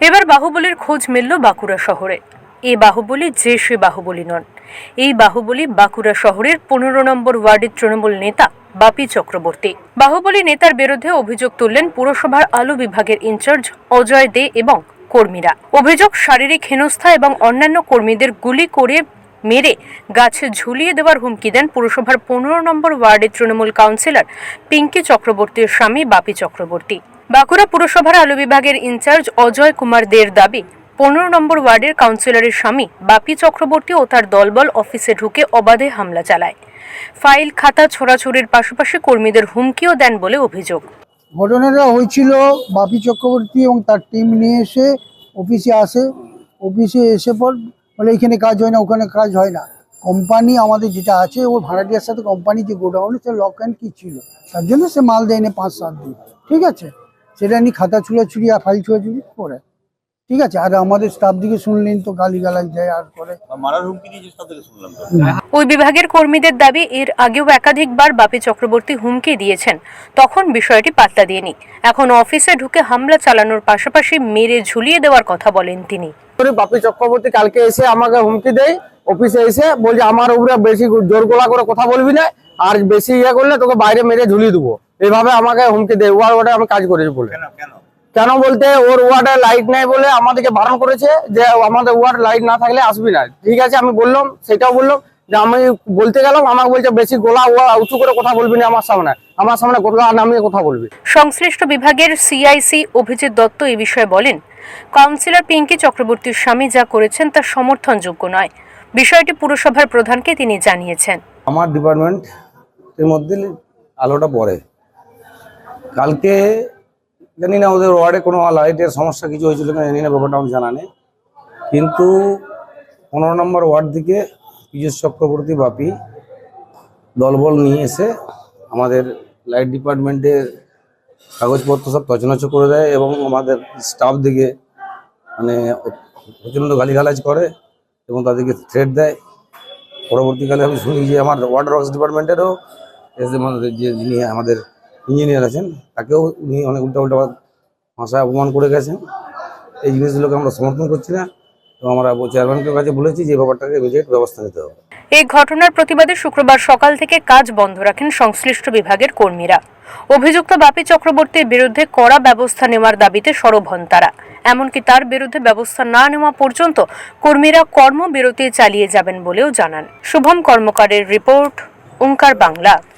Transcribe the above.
এবার বাহুবলীর খোঁজ মিলল বাঁকুড়া শহরে। এই বাহুবলী যে সে বাহুবলী নন। এই বাহুবলী বাঁকুড়া শহরের পনেরো নম্বর ওয়ার্ডের তৃণমূল নেতা বাপি চক্রবর্তী। বাহুবলী নেতার বিরুদ্ধে অভিযোগ তুললেন পুরসভার আলু বিভাগের ইনচার্জ অজয় দে এবং কর্মীরা। অভিযোগ শারীরিক হেনস্থা এবং অন্যান্য কর্মীদের গুলি করে মেরে গাছে ঝুলিয়ে দেওয়ার হুমকি দেন পুরসভার পনেরো নম্বর ওয়ার্ডের তৃণমূল কাউন্সিলর পিঙ্কি চক্রবর্তীর স্বামী বাপি চক্রবর্তী। বাঁকুড়া পুরসভার আলু বিভাগের ইনচার্জ অজয় কুমার দের দাবি, পনেরো নম্বর ওয়ার্ডের কাউন্সিলরের স্বামী বাপি চক্রবর্তী ও তার দলবল অফিসে ঢুকে অবাধে হামলা চালায়। ফাইল, খাতা ছোড়াছুড়ির পাশাপাশি কর্মীদের হুমকিও দেন বলে অভিযোগ। ঘটনাটা হয়েছিল বাপি চক্রবর্তী এবং তার টিম নিয়ে এসে অফিসে আসে। অফিসে এসে পর বলে, এখানে কাজ হয় না, ওখানে কাজ হয় না। কোম্পানি আমাদের যেটা আছে, ও ভাড়াটিয়ার সাথে কোম্পানি যে গোডাউনে সে লক অ্যান্ড কি ছিল। তার জন্য সে মাল দেয় না পাঁচ সাত দিন। ঠিক আছে? সেটা নিয়ে খাতা ছুড়াছুড়ি আর ফাইল ছুড়াছুড়ি করে। ঠিক আছে আর আমাদের স্টাফ দিকে শুনলেন তো গালি গালাজ দেয় আর করে। ওই বিভাগের কর্মীদের দাবি এর আগেও একাধিকবার বাপি চক্রবর্তী হুমকি দিয়েছেন। তখন বিষয়টি পাত্তা দিয়েনি। এখন অফিসে ঢুকে হামলা চালানোর পাশাপাশি মেরে ঝুলিয়ে দেওয়ার কথা বলেন তিনি। করে বাপি চক্রবর্তী কালকে এসে আমাকে হুমকি দেয় অফিসে এসে বলছে আমার উপরে বেশি জোর গলা করে কথা বলবি না আর বেশি ইয়ে করলে তোকে বাইরে মেরে ঝুলিয়ে দেবো। এইভাবে আমাকে হুমকি দেয় ওয়ার ওয়ার্ডে আমি কাজ করেছি বলে। কেন বলতে ওর ওয়ার্ডে লাইট নেই বলে আমাদেরকে বারণ করেছে যে আমাদের ওয়ার্ড লাইট না থাকলে আসবি না। ঠিক আছে আমি বললাম সেটাও বললাম যে আমি বলতে গেলাম আমাকে বলছে বেশি গোলা ওয়া উঁচু করে কথা বলবি না আমার সামনে। আমার সামনে গোলা নামিয়ে কথা বলবি। সংশ্লিষ্ট বিভাগের সিআইসি অভিজিৎ দত্ত এই বিষয়ে বলেন কাউন্সিলর পিঙ্কি চক্রবর্তীর স্বামী যা করেছেন তা সমর্থনযোগ্য নয়। বিষয়টি পুরসভার প্রধানকে তিনি জানিয়েছেন। আমার ডিপার্টমেন্টের মধ্যে আলোটা পড়ে। কালকে জানি না ওদের ওয়ার্ডে কোনো লাইটের সমস্যা কিছু হয়েছিল কিনা, জানি না, ব্যাপারটা আমার জানা নেই। কিন্তু পনেরো নম্বর ওয়ার্ড থেকে পীযুষ চক্রবর্তী বাপি দলবল নিয়ে এসে আমাদের লাইট ডিপার্টমেন্টের কাগজপত্র সব তছনছ করে দেয় এবং আমাদের স্টাফ দিকে মানে প্রচণ্ড গালিগালাজ করে এবং তাদেরকে থ্রেট দেয়। পরবর্তীকালে আমি শুনি যে আমার ওয়াটার ওয়ার্কস ডিপার্টমেন্টেরও এসে আমাদের যে যিনি আমাদের ইঞ্জিনিয়ার আছেন, তাকেও উনি অনেক উল্টা উল্টা ভাষায় অপমান করে গেছেন। এই জিনিসগুলোকে আমরা সমর্থন করছি না। এবং আমরা চেয়ারম্যানকে কাছে বলেছি যে ব্যাপারটাকে ইমিডিয়েট ব্যবস্থা নিতে হবে। এই ঘটনার প্রতিবাদে শুক্রবার সকাল থেকে কাজ বন্ধ রাখেন সংশ্লিষ্ট বিভাগের কর্মীরা। অভিযুক্ত বাপি চক্রবর্তীর বিরুদ্ধে কড়া ব্যবস্থা নেওয়ার দাবিতে সরব হন তারা। এমনকি তার বিরুদ্ধে ব্যবস্থা না নেওয়া পর্যন্ত কর্মীরা কর্মবিরতি চালিয়ে যাবেন বলেও জানান। শুভম কর্মকারের রিপোর্ট ওঙ্কার বাংলা।